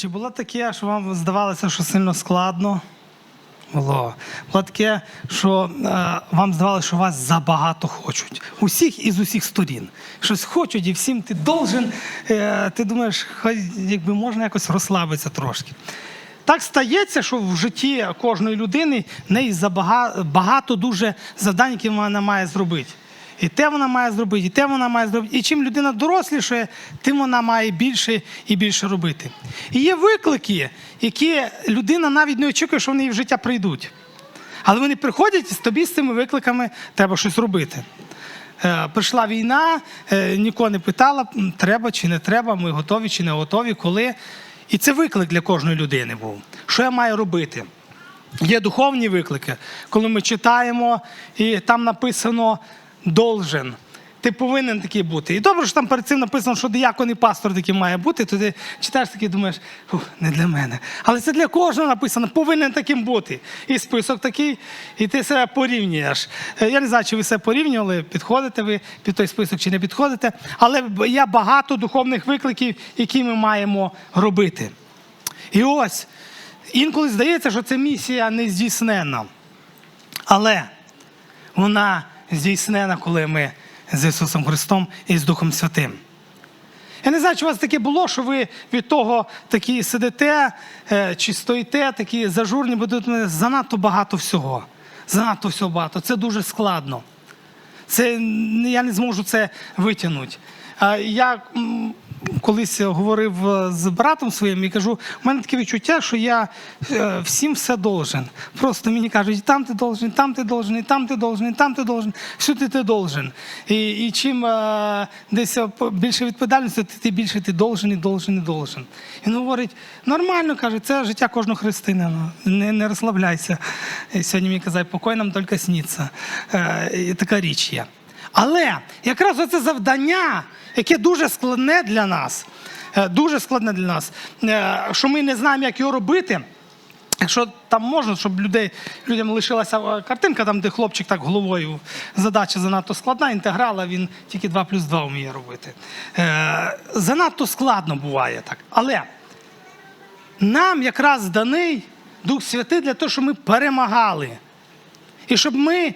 Чи було таке, що вам здавалося, що сильно складно? Було. Було таке, що е, вам здавалося, що вас забагато хочуть. Усіх із усіх сторін. Щось хочуть, і всім ти должен. Е, ти думаєш, хай якби можна якось розслабитися трошки. Так стається, що в житті кожної людини в неї багато дуже завдань, які вона має зробити. І те вона має зробити, і те вона має зробити. І чим людина дорослішає, тим вона має більше і більше робити. І є виклики, які людина навіть не очікує, що вони в життя прийдуть. Але вони приходять, і тобі з цими викликами треба щось робити. Е, прийшла війна, е, нікого не питала, треба чи не треба, ми готові чи не готові, коли. І це виклик для кожної людини був. Що я маю робити? Є духовні виклики, коли ми читаємо, і там написано должен. Ти повинен такий бути. І добре, що там перед цим написано, що диякон і пастор такий має бути, то ти читаєш такий думаєш, «Фух, не для мене. Але це для кожного написано, повинен таким бути. І список такий, і ти себе порівнюєш. Е, Я не знаю, чи ви себе порівнювали, підходите ви під той список чи не підходите. Але є багато духовних викликів, які ми маємо робити. І ось інколи здається, що це місія не здійснена. Але вона здійснена, коли ми з Ісусом Христом і з Духом Святим. Я не знаю, чи у вас таке було, що ви від того такі сидите е, чи стоїте, такі зажурні, бо тут занадто багато всього. Занадто всього багато. Це дуже складно. Це, я не зможу це витягнути. Я колись говорив е, з братом своїм і кажу, у мене таке відчуття, що я е, всім все должен. Просто мені кажуть, там ти должен, там ти должен, і там ти должен, і там ти должен, всюди ти должен. І, і чим е, десь більше відповідальності, ти, більше ти должен, і должен, і должен. Він говорить, нормально, каже, це життя кожного християнина. Не, не розслабляйся. І сьогодні мені казав, покой нам тільки сніться. Така річ є. Але якраз оце завдання, яке дуже складне для нас, е, дуже складне для нас, е, що ми не знаємо, як його робити. Якщо там можна, щоб людей, людям лишилася е, картинка, там, де хлопчик так головою, задача занадто складна, інтеграла, він тільки 2 плюс 2 вміє робити. Е, занадто складно буває так. Але нам якраз даний Дух Святий для того, щоб ми перемагали. І щоб ми,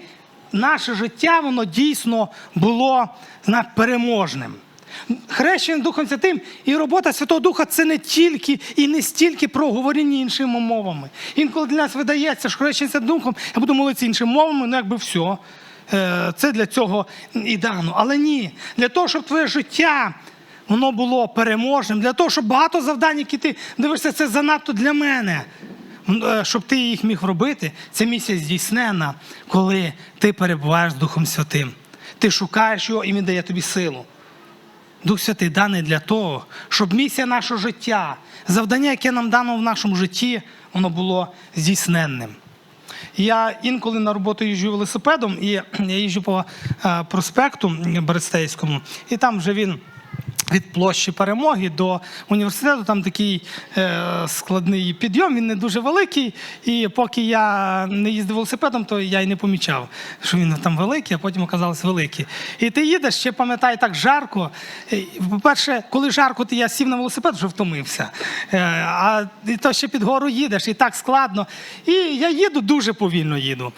наше життя, воно дійсно було переможним. Хрещення Духом Святим і робота Святого Духа це не тільки і не стільки про говоріння іншими мовами. Інколи для нас видається, що хрещення Духом, я буду молитися іншими мовами, ну якби все. Це для цього і дано. Але ні, для того, щоб твоє життя воно було переможним, для того, щоб багато завдань, які ти дивишся, це занадто для мене. Е, щоб ти їх міг робити, ця місія здійснена, коли ти перебуваєш з Духом Святим. Ти шукаєш його і він дає тобі силу. Дух Святий даний для того, щоб місія нашого життя, завдання, яке нам дано в нашому житті, воно було здійсненним. Я інколи на роботу їжджу велосипедом, і я їжджу по е, проспекту Берестейському, і там вже він. Від площі перемоги до університету там такий е, складний підйом, він не дуже великий. І поки я не їздив велосипедом, то я й не помічав, що він там великий, а потім оказалось великий. І ти їдеш, ще пам'ятаю, так жарко. Е, По-перше, коли жарко, то я сів на велосипед, вже втомився. Е, а то ще під гору їдеш, і так складно. І я їду дуже повільно їду.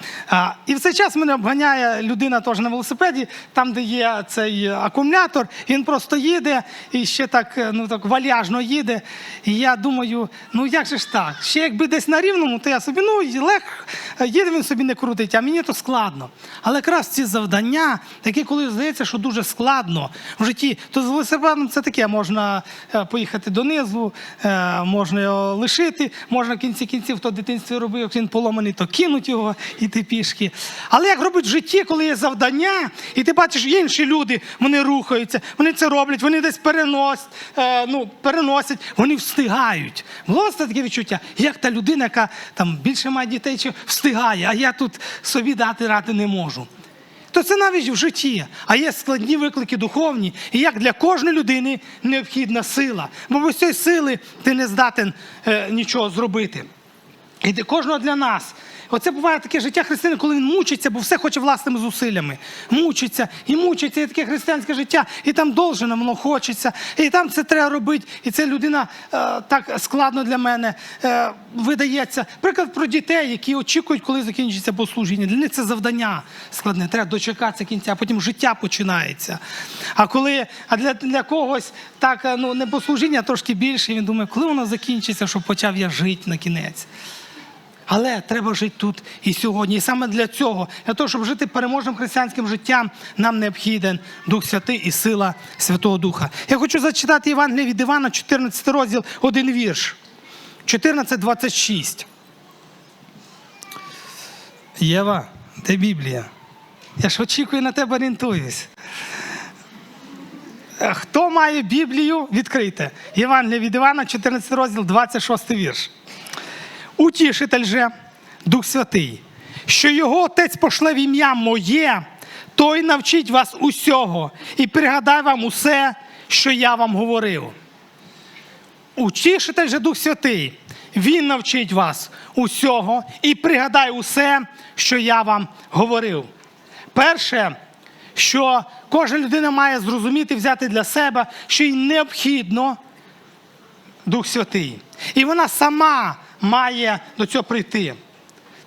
І в цей час мене обганяє людина теж на велосипеді, там, де є цей акумулятор, він просто їде і ще так, е, ну так вальяжно їде. І я думаю, ну як же ж так? Ще якби десь на рівному, то я собі, ну лег, їде він собі не крутить, а мені то складно. Але якраз ці завдання, такі, коли здається, що дуже складно в житті, то з велосипедом це таке, можна е, поїхати донизу, е, можна його лишити, можна в кінці кінців, хто в дитинстві робив, як він поломаний, то кинуть його іти пішки. Але як робить в житті, коли є завдання, і ти бачиш, інші люди, вони рухаються, вони це роблять, вони десь переносять, е, ну, переносять, вони встигають. Було таке відчуття, як та людина, яка там більше має дітей, чи встигає, а я тут собі дати ради не можу. То це навіть в житті, а є складні виклики духовні, і як для кожної людини необхідна сила. Бо без цієї сили ти не здатен е, нічого зробити. І для кожного для нас. Оце буває таке життя християнина, коли він мучиться, бо все хоче власними зусиллями. Мучиться і мучиться, і таке християнське життя, і там должено воно хочеться, і там це треба робити. І це людина е, так складно для мене е, видається. Приклад про дітей, які очікують, коли закінчиться богослужіння. Для них це завдання складне. Треба дочекатися кінця, а потім життя починається. А коли а для, для когось так е, ну не богослужіння, а трошки більше, він думає, коли воно закінчиться, щоб почав я жити на кінець. Але треба жити тут і сьогодні. І саме для цього, для того, щоб жити переможним християнським життям, нам необхіден Дух Святий і сила Святого Духа. Я хочу зачитати Євангеліє від Івана, 14 розділ, один вірш. 14.26. Єва, де Біблія? Я ж очікую на тебе орієнтуюсь. Е, Хто має Біблію, відкрийте. Євангеліє від Івана, 14 розділ, 26 вірш. Утішитель же, Дух Святий, що його Отець пошле в ім'я моє, той навчить вас усього і пригадає вам усе, що я вам говорив. Утішитель же Дух Святий, Він навчить вас усього і пригадає усе, що я вам говорив. Перше, що кожна людина має зрозуміти, взяти для себе, що їй необхідно Дух Святий. І вона сама має до цього прийти.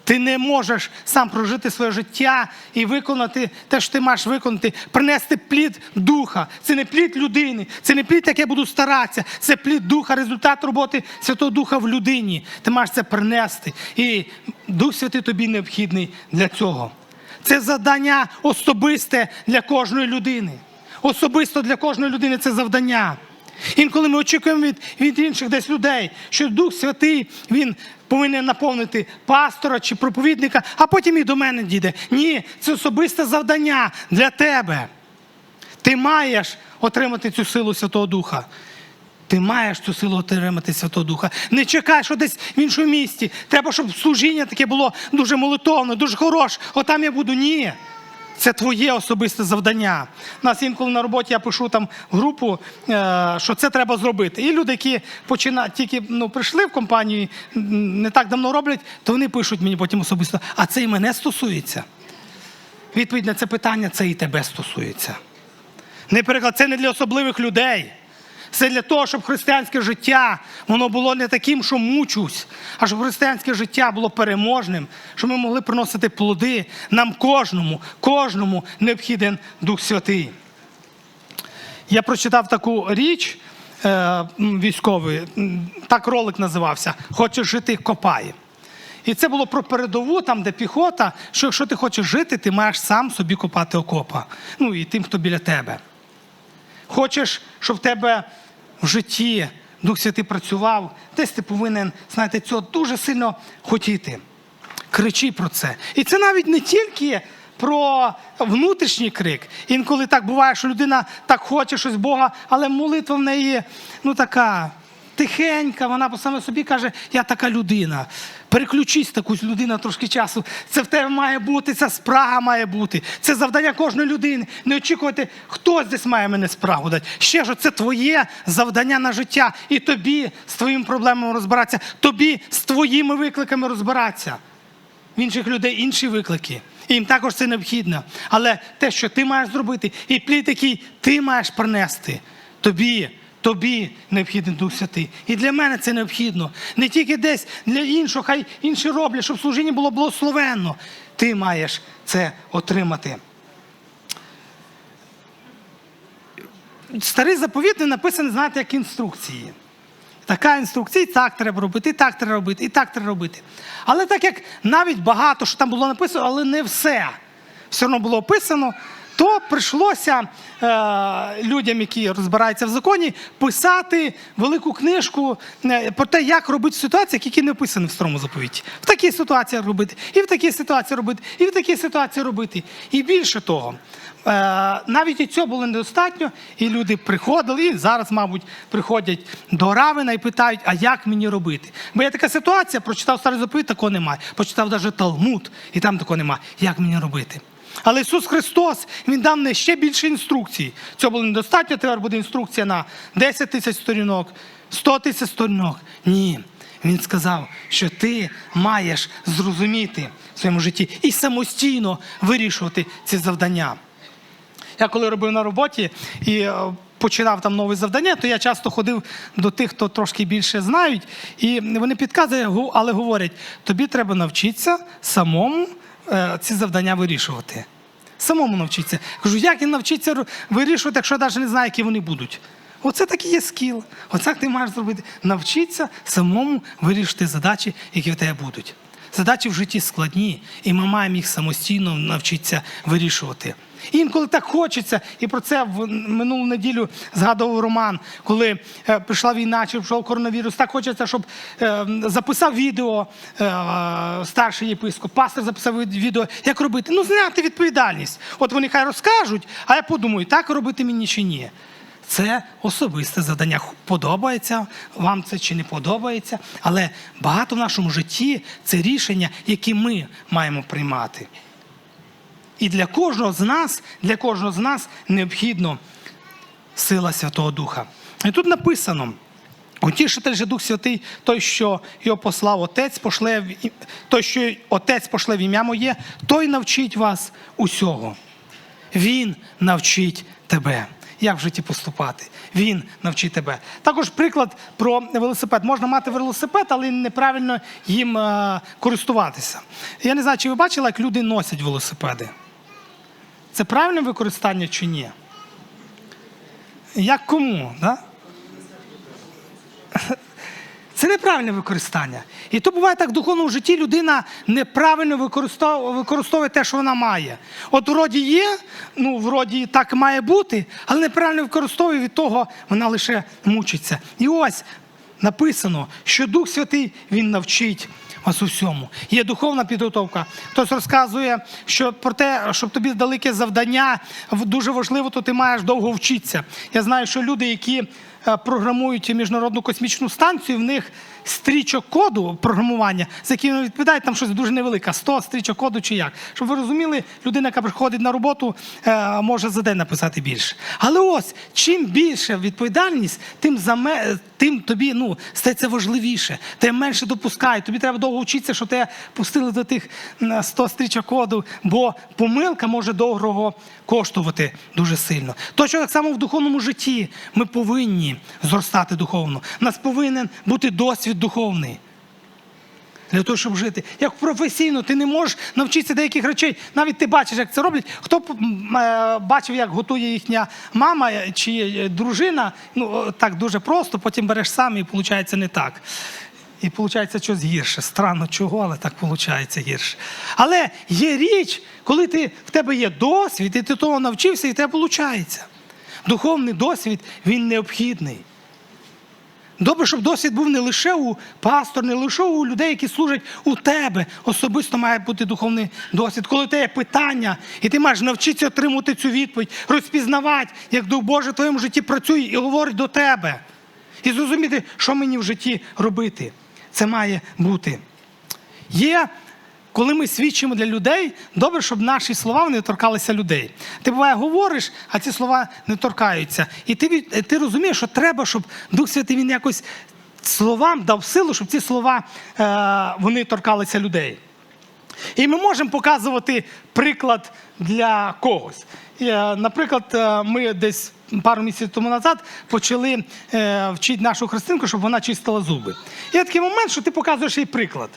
Ти не можеш сам прожити своє життя і виконати те, що ти маєш виконати, принести плід духа. Це не плід людини, це не плід, як я буду старатися, це плід духа, результат роботи Святого Духа в людині. Ти маєш це принести. І Дух Святий тобі необхідний для цього. Це завдання особисте для кожної людини. Особисто для кожної людини це завдання. Інколи ми очікуємо від, від інших десь людей, що Дух Святий він повинен наповнити пастора чи проповідника, а потім і до мене дійде. Ні, це особисте завдання для тебе. Ти маєш отримати цю силу Святого Духа. Ти маєш цю силу отримати Святого Духа. Не чекай, що десь в іншому місті. Треба, щоб служіння таке було дуже молитовне, дуже хороше. Отам я буду. Ні. Це твоє особисте завдання. Нас інколи на роботі я пишу там групу, е, що це треба зробити. І люди, які почина, тільки ну, прийшли в компанію, не так давно роблять, то вони пишуть мені потім особисто, а це і мене стосується. Відповідь на це питання це і тебе стосується. Не переклад, це не для особливих людей. Це для того, щоб християнське життя воно було не таким, що мучусь, а щоб християнське життя було переможним, щоб ми могли приносити плоди. Нам кожному, кожному необхіден Дух Святий. Я прочитав таку річ е, м, військовий, так ролик називався Хочеш жити, копай. І це було про передову, там, де піхота, що якщо ти хочеш жити, ти маєш сам собі копати окопа. Ну і тим, хто біля тебе. Хочеш, щоб в тебе в житті Дух Святий працював, десь ти повинен, знаєте, цього дуже сильно хотіти. Кричи про це. І це навіть не тільки про внутрішній крик. Інколи так буває, що людина так хоче щось Бога, але молитва в неї ну така тихенька, вона по саме собі каже, я така людина. Переключись таку людина трошки часу. Це в тебе має бути, ця спрага має бути. Це завдання кожної людини. Не очікувати, хтось десь має мене спрагу дати. Ще ж це твоє завдання на життя. І тобі з твоїми проблемами розбиратися, тобі з твоїми викликами розбиратися. В інших людей інші виклики. І їм також це необхідно. Але те, що ти маєш зробити, і плід, який ти маєш принести, тобі, тобі необхідний Дух Святий. І для мене це необхідно. Не тільки десь для іншого, хай інші роблять, щоб служіння було благословенно. Ти маєш це отримати. Старий заповіт не написаний, знаєте, як інструкції. Така інструкція, і так треба робити, і так треба робити, і так треба робити. Але так як навіть багато, що там було написано, але не все все одно було описано, то прийшлося е, людям, які розбираються в законі, писати велику книжку е, про те, як робити в які не описані в старому заповіті. В такій ситуації робити, і в такій ситуації робити, і в такій ситуації робити. І більше того, е, навіть і цього було недостатньо, і люди приходили, і зараз, мабуть, приходять до Равина і питають, а як мені робити? Бо є така ситуація, прочитав старий заповіт, такого немає. Почитав навіть Талмуд, і там такого немає. Як мені робити? Але Ісус Христос Він дав мені ще більше інструкцій. Цього було недостатньо, тепер буде інструкція на 10 тисяч сторінок, 100 тисяч сторінок. Ні. Він сказав, що ти маєш зрозуміти в своєму житті і самостійно вирішувати ці завдання. Я коли робив на роботі і е, починав там нове завдання, то я часто ходив до тих, хто трошки більше знають, і вони підказують, але говорять: тобі треба навчитися самому ці завдання вирішувати. Самому навчитися. Кажу, як він навчиться вирішувати, якщо я навіть не знаю, які вони будуть. Оце такий є скіл. Оце ти маєш зробити. Навчитися самому вирішити задачі, які в тебе будуть. Задачі в житті складні, і ми маємо їх самостійно навчитися вирішувати. Інколи так хочеться, і про це в минулу неділю згадував Роман, коли е, прийшла війна чи прийшов коронавірус. Так хочеться, щоб е, записав відео е, старший єпископ, пастор записав відео, як робити. Ну, зняти відповідальність. От вони хай розкажуть, а я подумаю, так робити мені чи ні. Це особисте завдання. Подобається вам це чи не подобається, але багато в нашому житті це рішення, які ми маємо приймати. І для кожного з нас, для кожного з нас необхідно сила Святого Духа. І тут написано: утішитель же Дух Святий, той, що його послав Отець, пошле в той, що Отець пошле в ім'я моє, той навчить вас усього. Він навчить тебе. Як в житті поступати? Він навчить тебе. Також приклад про велосипед. Можна мати велосипед, але неправильно їм е, користуватися. Я не знаю, чи ви бачили, як люди носять велосипеди. Це правильне використання чи ні? Як кому? Да? Це неправильне використання. І то буває так в духовному житті людина неправильно використовує, те, що вона має. От вроді є, ну вроді так має бути, але неправильно використовує від того, вона лише мучиться. І ось написано, що Дух Святий Він навчить вас у всьому. Є духовна підготовка. Хтось розказує, що про те, щоб тобі дали якесь завдання, дуже важливо, то ти маєш довго вчитися. Я знаю, що люди, які е, програмують міжнародну космічну станцію, в них стрічок коду програмування, за яким відповідають, там щось дуже невелике, 100 стрічок коду чи як. Щоб ви розуміли, людина, яка приходить на роботу, е, може за день написати більше. Але ось чим більше відповідальність, тим заме, тим тобі ну, стається важливіше, тебе менше допускають. Тобі треба довго вчитися, що тебе пустили до тих 100 стрічок коду, бо помилка може дорого коштувати дуже сильно. Точно так само в духовному житті ми повинні зростати духовно. У нас повинен бути досвід духовний. Для того, щоб жити. Як професійно, ти не можеш навчитися деяких речей. Навіть ти бачиш, як це роблять. Хто б, е, бачив, як готує їхня мама чи е, дружина, ну так дуже просто, потім береш сам і виходить не так. І виходить щось гірше. Странно чого, але так виходить гірше. Але є річ, коли ти, в тебе є досвід, і ти того навчився, і тебе виходить. Духовний досвід він необхідний. Добре, щоб досвід був не лише у пастор, не лише у людей, які служать у тебе. Особисто має бути духовний досвід. Коли у тебе є питання, і ти маєш навчитися отримати цю відповідь, розпізнавати, як Дух Божий в твоєму житті працює і говорить до тебе. І зрозуміти, що мені в житті робити. Це має бути. Є, коли ми свідчимо для людей, добре, щоб наші слова не торкалися людей. Ти буває говориш, а ці слова не торкаються. І ти, ти розумієш, що треба, щоб Дух Святий він якось словам дав силу, щоб ці слова е, вони торкалися людей. І ми можемо показувати приклад для когось. Е, Наприклад, е, ми десь пару місяців тому назад почали е, вчити нашу христинку, щоб вона чистила зуби. І є такий момент, що ти показуєш їй приклад.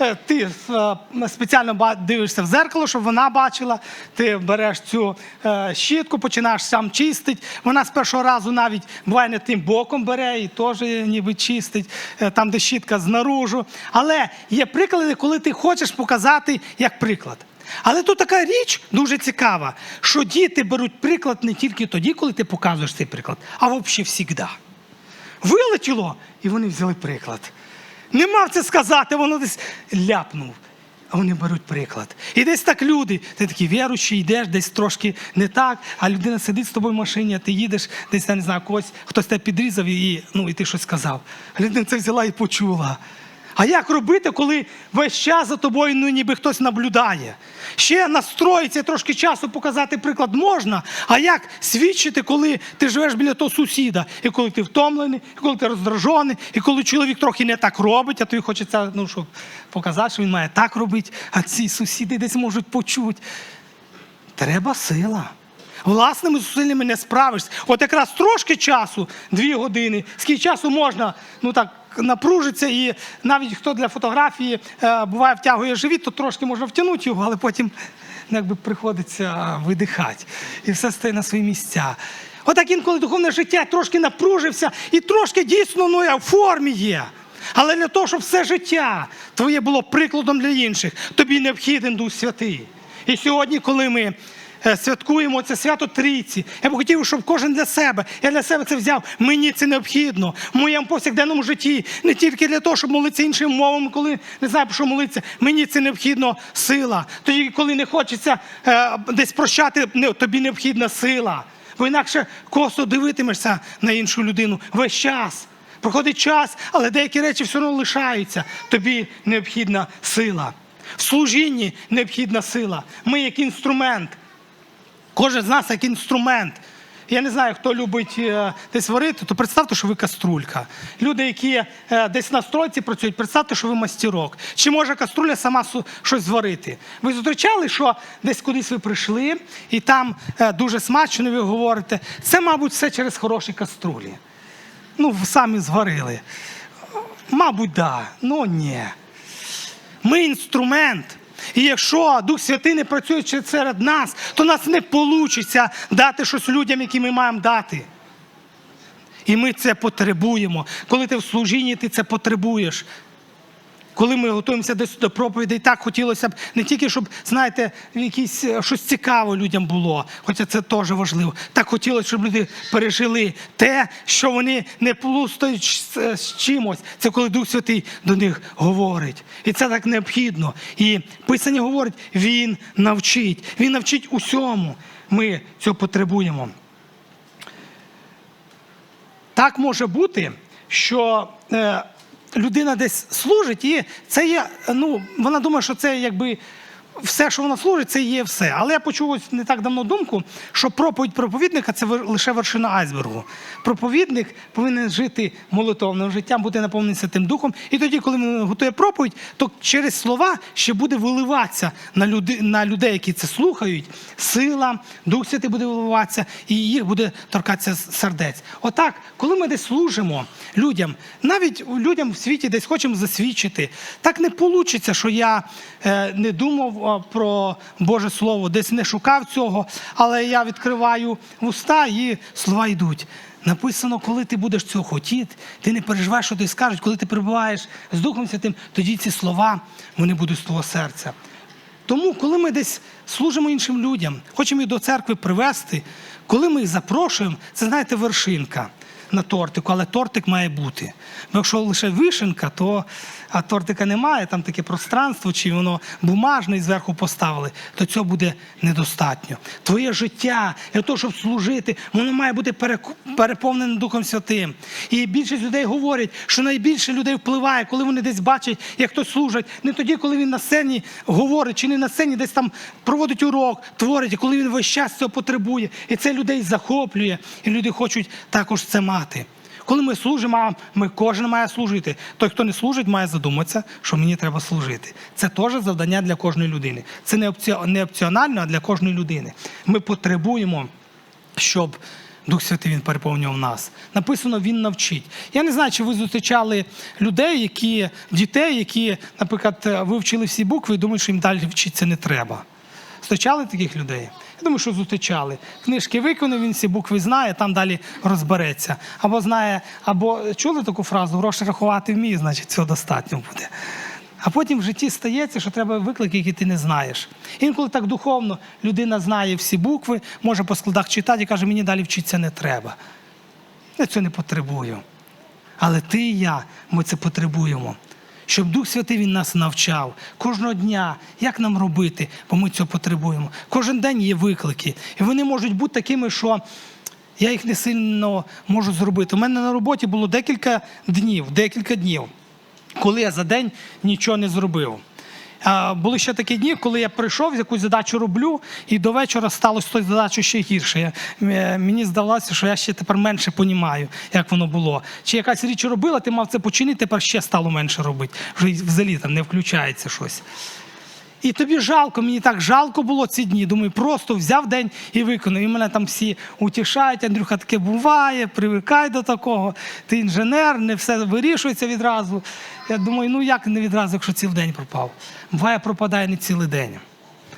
Е, Ти е, спеціально дивишся в зеркало, щоб вона бачила. Ти береш цю е, щітку, починаєш сам чистити. Вона з першого разу навіть буває не тим боком бере і теж ніби чистить, там, де щітка знаружу. Але є приклади, коли ти хочеш показати як приклад. Але тут така річ дуже цікава, що діти беруть приклад не тільки тоді, коли ти показуєш цей приклад, а взагалі завжди. Вилетіло, і вони взяли приклад. Не мав це сказати, воно десь ляпнув. А вони беруть приклад. І десь так люди, ти такий віруючий, йдеш десь трошки не так, а людина сидить з тобою в машині, а ти їдеш, десь я не знаю, когось, хтось тебе підрізав і, ну, і ти щось сказав. А людина це взяла і почула. А як робити, коли весь час за тобою ну, ніби хтось наблюдає? Ще настроїться трошки часу показати приклад можна. А як свідчити, коли ти живеш біля того сусіда, і коли ти втомлений, і коли ти роздражений, і коли чоловік трохи не так робить, а тобі хочеться, ну щоб показати, що він має так робити, а ці сусіди десь можуть почути. Треба сила. Власними зусиллями не справишся. От якраз трошки часу, дві години, скільки часу можна, ну так, напружитися, і навіть хто для фотографії е, буває втягує живіт, то трошки можна втягнути його, але потім ну, якби приходиться видихати. І все стає на свої місця. Отак інколи духовне життя трошки напружився і трошки дійсно ну, в формі є. Але для того, щоб все життя твоє було прикладом для інших, тобі необхіден Дух Святий. І сьогодні, коли ми святкуємо це свято Трійці, я б хотів, щоб кожен для себе, я для себе це взяв. Мені це необхідно в моєму повсякденному житті, не тільки для того, щоб молитися іншими мовами, коли не знаю, про що молитися. Мені це необхідно сила. Тоді, коли не хочеться е, десь прощати, не, тобі необхідна сила. Бо інакше косо дивитимешся на іншу людину весь час. Проходить час, але деякі речі все одно лишаються. Тобі необхідна сила. В служінні необхідна сила. Ми як інструмент. Кожен з нас як інструмент. Я не знаю, хто любить е, десь варити, то представте, що ви каструлька. Люди, які е, десь на стройці працюють, представте, що ви мастерок. Чи може каструля сама щось зварити? Ви зустрічали, що десь кудись ви прийшли, і там е, дуже смачно ви говорите. Це, мабуть, все через хороші каструлі. Ну, самі зварили. Мабуть, да. Ну ні. Ми інструмент. І якщо Дух Святий не працює серед нас, то нас не вийде дати щось людям, які ми маємо дати. І ми це потребуємо. Коли ти в служінні, ти це потребуєш. Коли ми готуємося десь до проповідей, так хотілося б не тільки, щоб, знаєте, якісь е, щось цікаве людям було, хоча це теж важливо. Так хотілося, щоб люди пережили те, що вони не плустають з, е, чимось. Це коли Дух Святий до них говорить. І це так необхідно. І Писання говорить, Він навчить. Він навчить усьому. Ми цього потребуємо. Так може бути, що е, людина десь служить, і це є, ну, вона думає, що це якби все, що вона служить, це є все. Але я почув ось не так давно думку, що проповідь проповідника це лише вершина айсбергу. Проповідник повинен жити молитовним життям, бути наповнений Святим Духом. І тоді, коли він готує проповідь, то через слова ще буде виливатися на, люди, на людей, які це слухають, сила, Дух Святий буде виливатися, і їх буде торкатися сердець. Отак, коли ми десь служимо людям, навіть людям в світі десь хочемо засвідчити, так не вийде, що я е, не думав про Боже Слово, десь не шукав цього, але я відкриваю вуста і слова йдуть. Написано, коли ти будеш цього хотіти, ти не переживаєш, що ти скажуть, коли ти перебуваєш з Духом Святим, тоді ці слова вони будуть з твого серця. Тому, коли ми десь служимо іншим людям, хочемо їх до церкви привести, коли ми їх запрошуємо, це знаєте вершинка на тортику, але тортик має бути. Бо якщо лише вишенка, то а тортика немає, там таке пространство, чи воно бумажне зверху поставили, то цього буде недостатньо. Твоє життя для того, щоб служити, воно має бути переповнене Духом Святим. І більшість людей говорять, що найбільше людей впливає, коли вони десь бачать, як хтось служить. Не тоді, коли він на сцені говорить, чи не на сцені десь там проводить урок, творить, коли він весь час цього потребує. І це людей захоплює, і люди хочуть також це мати. Коли ми служимо, ми кожен має служити. Той, хто не служить, має задуматися, що мені треба служити. Це теж завдання для кожної людини. Це не опці- не опціонально, а для кожної людини. Ми потребуємо, щоб Дух Святий він переповнював нас. Написано, він навчить. Я не знаю, чи ви зустрічали людей, які дітей, які, наприклад, вивчили всі букви і думають, що їм далі вчитися не треба. Зустрічали таких людей? Я думаю, що зустрічали. Книжки виконав, він всі букви знає, там далі розбереться. Або знає, або чули таку фразу гроші рахувати вміє, значить цього достатньо буде. А потім в житті стається, що треба виклики, які ти не знаєш. Інколи так духовно людина знає всі букви, може по складах читати і каже, мені далі вчитися не треба. Я цього не потребую. Але ти і я, ми це потребуємо. Щоб Дух Святий Він нас навчав кожного дня, як нам робити, бо ми цього потребуємо. Кожен день є виклики. І вони можуть бути такими, що я їх не сильно можу зробити. У мене на роботі було декілька днів, декілька днів. коли я за день нічого не зробив. Були ще такі дні, коли я прийшов, якусь задачу роблю, і до вечора сталося з тою ще гірше. Е, мені здавалося, що я ще тепер менше понімаю, як воно було. Чи якась річ робила, ти мав це починити, тепер ще стало менше робити. Вже взагалі там не включається щось. І тобі жалко, мені так жалко було ці дні. Думаю, просто взяв день і виконав. І мене там всі утішають, Андрюха, таке буває, привикай до такого. Ти інженер, не все вирішується відразу. Я думаю, ну як не відразу, якщо цілий день пропав? Буває, пропадає не цілий день.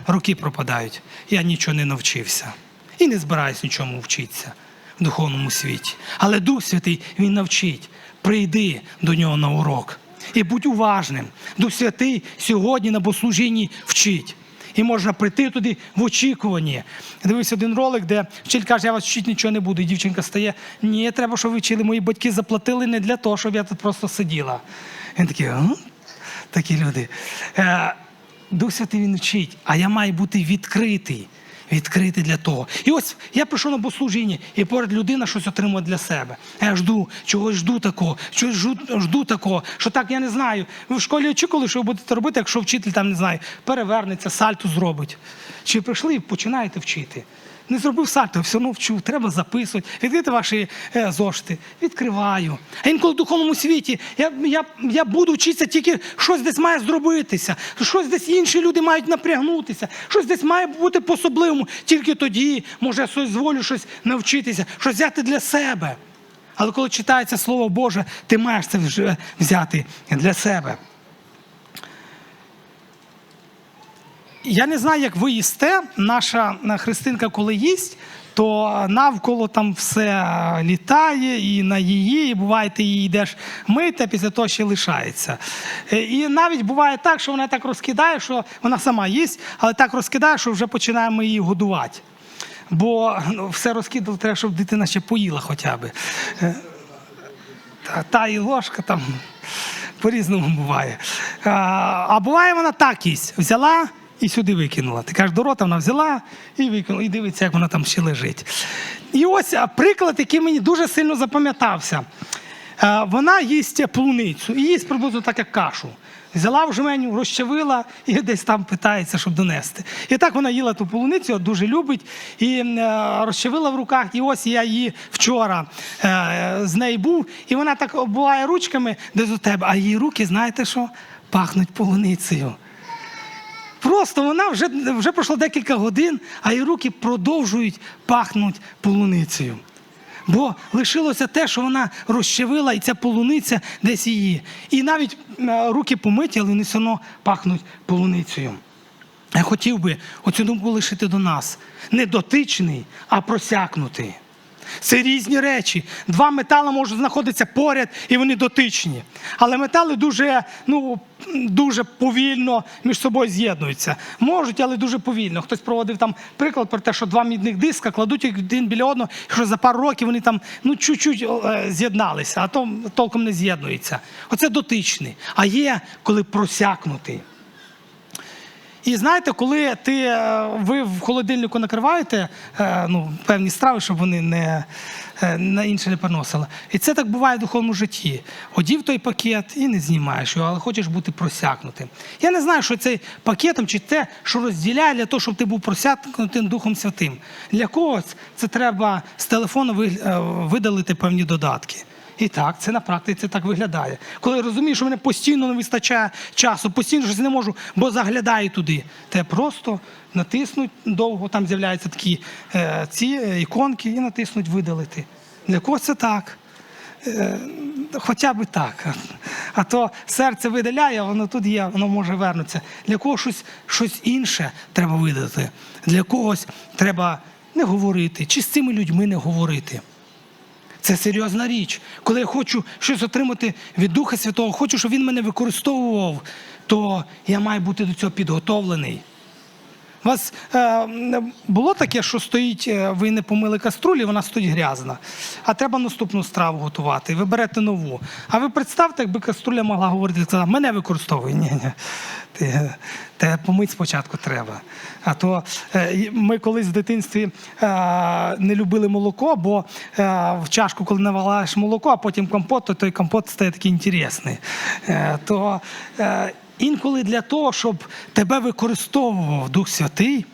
Роки пропадають. Я нічого не навчився. І не збираюсь нічому вчитися в духовному світі. Але Дух Святий Він навчить. Прийди до нього на урок. І будь уважним. Дух Святий сьогодні на богослужінні вчить. І можна прийти туди в очікуванні. Дивився один ролик, де вчитель каже, я вас вчити нічого не буду. І дівчинка стає, ні, треба, щоб ви вчили. Мої батьки заплатили не для того, щоб я тут просто сиділа. Він такий, такі люди. Е, Дух Святий він вчить, а я маю бути відкритий. Відкритий для того. І ось я прийшов на богослужіння, і поряд людина щось отримує для себе. Я жду, чогось жду такого, чогось жду, жду такого, що так я не знаю. Ви в школі очікували, що ви будете робити, якщо вчитель там не знаю, перевернеться, сальто зробить. Чи прийшли і починаєте вчити? Не зробив сальто, все одно вчу, треба записувати. Відкрити ваші е, зошити. Відкриваю. А інколи в духовному світі я, я, я буду вчитися тільки щось десь має зробитися, щось десь інші люди мають напрягнутися, щось десь має бути по-особливому. Тільки тоді, може, я щось зволю щось навчитися, щось взяти для себе. Але коли читається Слово Боже, ти маєш це вже взяти для себе. Я не знаю, як ви їсте. Наша е, Христинка, коли їсть, то навколо там все літає, і на її, і буває, ти її йдеш мити, а після того ще лишається. Е, І навіть буває так, що вона так розкидає, що вона сама їсть, але так розкидає, що вже починаємо її годувати. Бо ну, все розкидати треба, щоб дитина ще поїла хоча б. Е, Та, та і ложка там по-різному буває. А буває вона так їсть. Взяла і сюди викинула. Ти кажеш, до рота вона взяла і викинула, і дивиться, як вона там ще лежить. І ось приклад, який мені дуже сильно запам'ятався. Вона їсть полуницю і їсть приблизно так, як кашу. Взяла в жменю, розчавила і десь там питається, щоб донести. І так вона їла ту полуницю, дуже любить, і розчавила в руках. І ось я її вчора е, з нею був, і вона так обуває ручками десь у тебе, а її руки, знаєте що, пахнуть полуницею. Просто вона вже, вже пройшло декілька годин, а її руки продовжують пахнути полуницею. Бо лишилося те, що вона розчавила, і ця полуниця десь її. І навіть е, руки помиті, але вони все одно пахнуть полуницею. Я хотів би оцю думку лишити до нас. Не дотичний, а просякнутий. Це різні речі. Два метали можуть знаходитися поряд і вони дотичні. Але метали дуже, ну, дуже повільно між собою з'єднуються. Можуть, але дуже повільно. Хтось проводив там приклад про те, що два мідних диска кладуть їх один біля одного, і що за пару років вони там ну, чуть-чуть е, з'єдналися, а то толком не з'єднуються. Оце дотичний. А є, коли просякнутий. І знаєте, коли ти, е, ви в холодильнику накриваєте е, ну, певні страви, щоб вони не, е, на інше не переносили. І це так буває в духовному житті. Одів той пакет і не знімаєш його, але хочеш бути просякнутим. Я не знаю, що цей пакетом чи те, що розділяє для того, щоб ти був просякнутим Духом Святим. Для когось це треба з телефону ви- видалити певні додатки. І так, це на практиці так виглядає. Коли я розумію, що мене постійно не вистачає часу, постійно щось не можу, бо заглядаю туди. Те просто натиснуть довго, там з'являються такі е, ці е, іконки і натиснуть видалити. Для когось це так. Е, хоча б так. А то серце видаляє, воно тут є, воно може вернутися. Для когось щось, щось інше треба видати. Для когось треба не говорити, чи з цими людьми не говорити. Це серйозна річ. Коли я хочу щось отримати від Духа Святого, хочу, щоб він мене використовував, то я маю бути до цього підготовлений. У вас е, було таке, що стоїть, е, ви не помили каструлі, вона стоїть грязна, а треба наступну страву готувати. Ви берете нову. А ви представте, якби каструля могла говорити, мене використовуй. Ні, ні. Ти, те помить спочатку треба. А то е, ми колись в дитинстві е, не любили молоко, бо е, в чашку, коли наваляєш молоко, а потім компот, то той компот стає такий інтересний. Е, то е, інколи для того, щоб тебе використовував Дух Святий,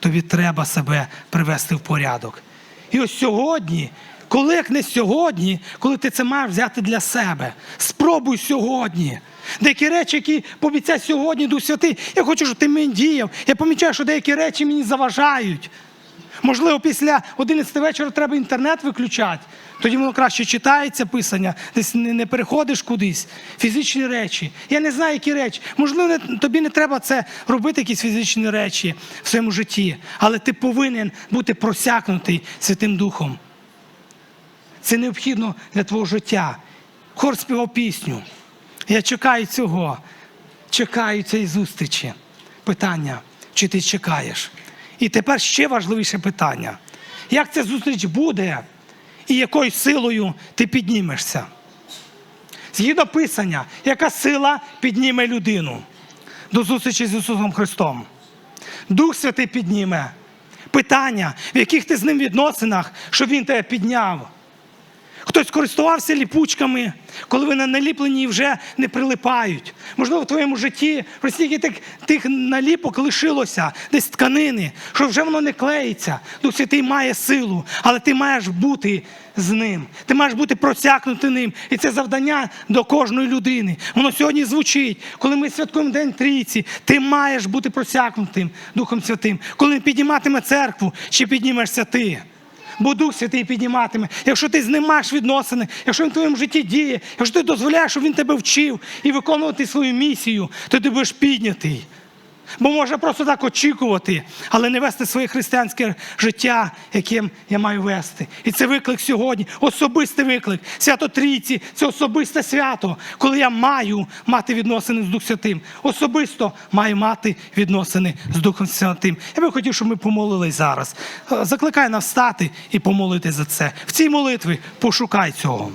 тобі треба себе привести в порядок. І ось сьогодні, коли як не сьогодні, коли ти це маєш взяти для себе, спробуй сьогодні. Деякі речі, які пообіцяй сьогодні Дух Святий, я хочу, щоб ти мені діяв. Я помічаю, що деякі речі мені заважають. Можливо, після 11 вечора треба інтернет виключати. Тоді воно краще читається писання, десь не, переходиш кудись. Фізичні речі. Я не знаю, які речі. Можливо, тобі не треба це робити, якісь фізичні речі в своєму житті, але ти повинен бути просякнутий Святим Духом. Це необхідно для твого життя. Хор співав пісню. Я чекаю цього, чекаю цієї зустрічі. Питання, чи ти чекаєш? І тепер ще важливіше питання: як ця зустріч буде і якою силою ти піднімешся? Згідно Писання, яка сила підніме людину до зустрічі з Ісусом Христом? Дух Святий підніме. Питання, в яких ти з ним відносинах, щоб він тебе підняв. Хтось користувався ліпучками, коли вони наліплені і вже не прилипають. Можливо, в твоєму житті стільки тих, тих наліпок лишилося, десь тканини, що вже воно не клеїться. Дух Святий має силу, але ти маєш бути з ним. Ти маєш бути просякнути ним. І це завдання до кожної людини. Воно сьогодні звучить. Коли ми святкуємо День Трійці, ти маєш бути просякнутим Духом Святим. Коли він підніматиме церкву, чи піднімешся ти? Бо Дух Святий підніматиме. Якщо ти з ним маєш відносини, якщо він в твоєму житті діє, якщо ти дозволяєш, щоб він тебе вчив і виконувати свою місію, то ти будеш піднятий. Бо можна просто так очікувати, але не вести своє християнське життя, яким я маю вести. І це виклик сьогодні, особистий виклик. Свято Трійці це особисте свято, коли я маю мати відносини з Духом Святим. Особисто маю мати відносини з Духом Святим. Я би хотів, щоб ми помолились зараз. Е, Закликаю нас встати і помолити за це. В цій молитві пошукай цього.